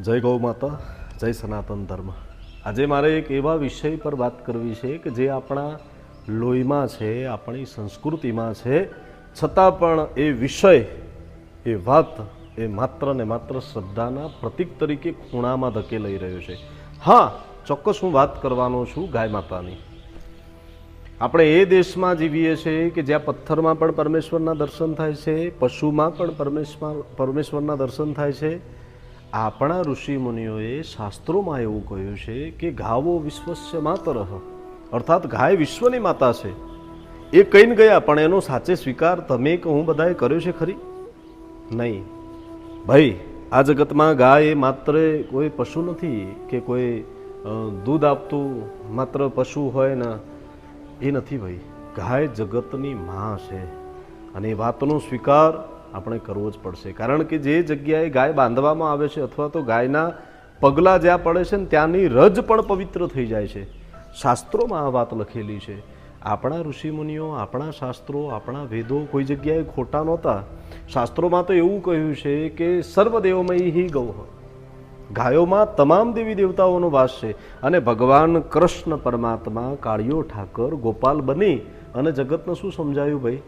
જય ગૌ માતા, જય સનાતન ધર્મ. આજે મારે એક એવા વિષય પર વાત કરવી છે કે જે આપણા લોહીમાં છે, આપણી સંસ્કૃતિમાં છે. છતાં પણ એ વિષય, એ વાત એ માત્ર ને માત્ર શ્રદ્ધાના પ્રતીક તરીકે ખૂણામાં ધકેલાઈ રહ્યો છે. હા, ચોક્કસ હું વાત કરવાનો છું ગાય માતાની. આપણે એ દેશમાં જીવીએ છીએ કે જ્યાં પથ્થરમાં પણ પરમેશ્વરના દર્શન થાય છે, પશુમાં પણ પરમેશ્વર, પરમેશ્વરના દર્શન થાય છે. આપણા ઋષિ મુનિઓએ શાસ્ત્રોમાં એવું કહ્યું છે કે ગાવો વિશ્વસ્ય માતર, અર્થાત ગાય વિશ્વની માતા છે. એ કહીને ગયા, પણ એનો સાચે સ્વીકાર તમે કે હું બધાએ કર્યો છે ખરી? નહીં. ભાઈ, આ જગતમાં ગાય એ માત્ર કોઈ પશુ નથી કે કોઈ દૂધ આપતું માત્ર પશુ હોય ને, એ નથી ભાઈ. ગાય જગતની માં છે. અને એ વાતનો સ્વીકાર આપણે કરવો જ પડશે. કારણ કે જે જગ્યાએ ગાય બાંધવામાં આવે છે અથવા તો ગાયના પગલાં જ્યાં પડે છે ને ત્યાંની રજ પણ પવિત્ર થઈ જાય છે. શાસ્ત્રોમાં આ વાત લખેલી છે. આપણા ઋષિમુનિઓ, આપણા શાસ્ત્રો, આપણા વેદો કોઈ જગ્યાએ ખોટા નહોતા. શાસ્ત્રોમાં તો એવું કહ્યું છે કે સર્વદેવમય હિ ગૌ ગાયોમાં તમામ દેવી દેવતાઓનો વાસ છે અને ભગવાન કૃષ્ણ પરમાત્મા કાળિયો ઠાકર, ગોપાલ બની અને જગતને શું સમજાયું ભાઈ?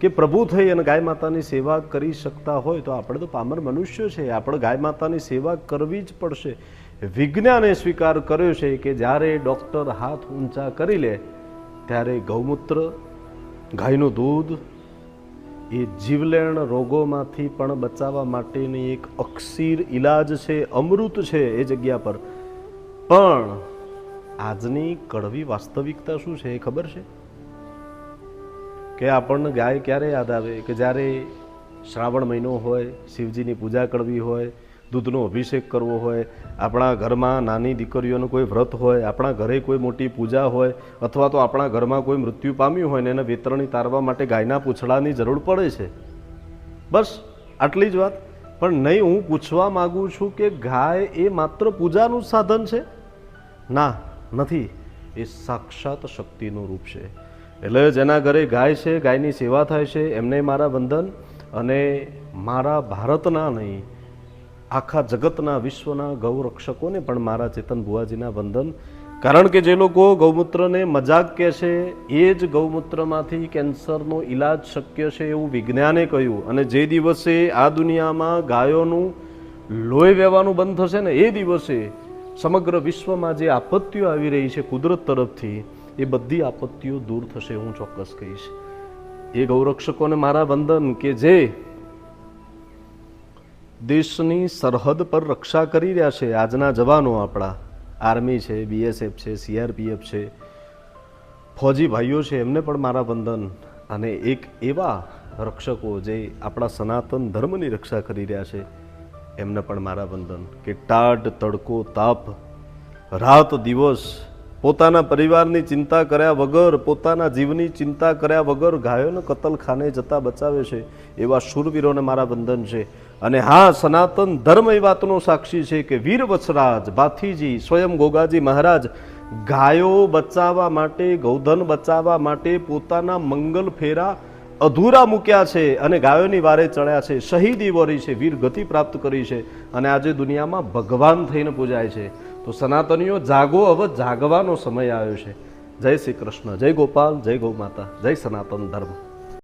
કે પ્રભુ થઈ અને ગાય માતાની સેવા કરી શકતા હોય તો આપણે તો પામર મનુષ્ય છે. આપણે ગાય માતાની સેવા કરવી જ પડશે. વિજ્ઞાને સ્વીકાર કર્યો છે કે જ્યારે ડૉક્ટર હાથ ઊંચા કરી લે, ત્યારે ગૌમૂત્ર, ગાયનું દૂધ, એ જીવલેણ રોગોમાંથી પણ બચાવવા માટેની એક અક્ષીર ઈલાજ છે, અમૃત છે એ જગ્યા પર. પણ આજની કડવી વાસ્તવિકતા શું છે એ ખબર છે? કે આપણને ગાય ક્યારે યાદ આવે? કે જ્યારે શ્રાવણ મહિનો હોય, શિવજીની પૂજા કરવી હોય, દૂધનો અભિષેક કરવો હોય, આપણા ઘરમાં નાની દીકરીઓનું કોઈ વ્રત હોય, આપણા ઘરે કોઈ મોટી પૂજા હોય, અથવા તો આપણા ઘરમાં કોઈ મૃત્યુ પામ્યું હોય ને એને વેતરણી તારવા માટે ગાયના પૂંછડાની જરૂર પડે છે. બસ, આટલી જ વાત. પણ નહીં, હું પૂછવા માગું છું કે ગાય એ માત્ર પૂજાનું સાધન છે? ના, નથી. એ સાક્ષાત શક્તિનું રૂપ છે. એટલે જેના ઘરે ગાય છે, ગાયની સેવા થાય છે, એમને મારા વંદન અને મારા ભારતના નહીં, આખા જગતના વિશ્વના ગૌરક્ષકોને પણ મારા ચેતન ભુવાજીના વંદન. કારણ કે જે લોકો ગૌમૂત્રને મજાક કહે છે, એ જ ગૌમૂત્રમાંથી કેન્સરનો ઈલાજ શક્ય છે એવું વિજ્ઞાને કહ્યું. અને જે દિવસે આ દુનિયામાં ગાયોનું લોહી વહેવાનું બંધ થશે ને, એ દિવસે સમગ્ર વિશ્વમાં જે આપત્તિઓ આવી રહી છે કુદરત તરફથી એ બધી આપત્તિઓ દૂર થશે, હું ચોક્કસ કહીશ. એ ગૌરક્ષકોને મારા વંદન કે જે દેશની સરહદ પર રક્ષા કરી રહ્યા છે, આજના જવાનો આપણા. આર્મી છે, બીએસએફ છે, સીઆરપીએફ છે. ફૌજી ભાઈઓ છે, એમને પણ મારા વંદન. અને એક એવા રક્ષકો જે આપણા સનાતન ધર્મની રક્ષા કરી રહ્યા છે, એમને પણ મારા વંદન. કે ટાઢ, તડકો, તાપ, રાત, દિવસ પોતાના પરિવારની ચિંતા કર્યા વગર, પોતાના જીવની ચિંતા કર્યા વગર ગાયોને કતલખાને જતા બચાવે છે એવા શૂરવીરોને મારા વંદન છે. અને હા, સનાતન ધર્મ એ વાતનો સાક્ષી છે કે વીર વસરાજ ભાથીજી સ્વયં ગોગાજી મહારાજ ગાયો બચાવવા માટે, ગૌધન બચાવવા માટે પોતાના મંગલ ફેરા અધૂરા મૂક્યા છે અને ગાયોની વારે ચડ્યા છે. શહીદી વરી છે, વીર ગતિ પ્રાપ્ત કરી છે અને આજે દુનિયામાં ભગવાન થઈને પૂજાય છે. તો સનાતનીઓ જાગો હવે જાગવાનો સમય આવ્યો છે. જય શ્રી કૃષ્ણ, જય ગોપાલ, જય ગૌ માતા, જય સનાતન ધર્મ.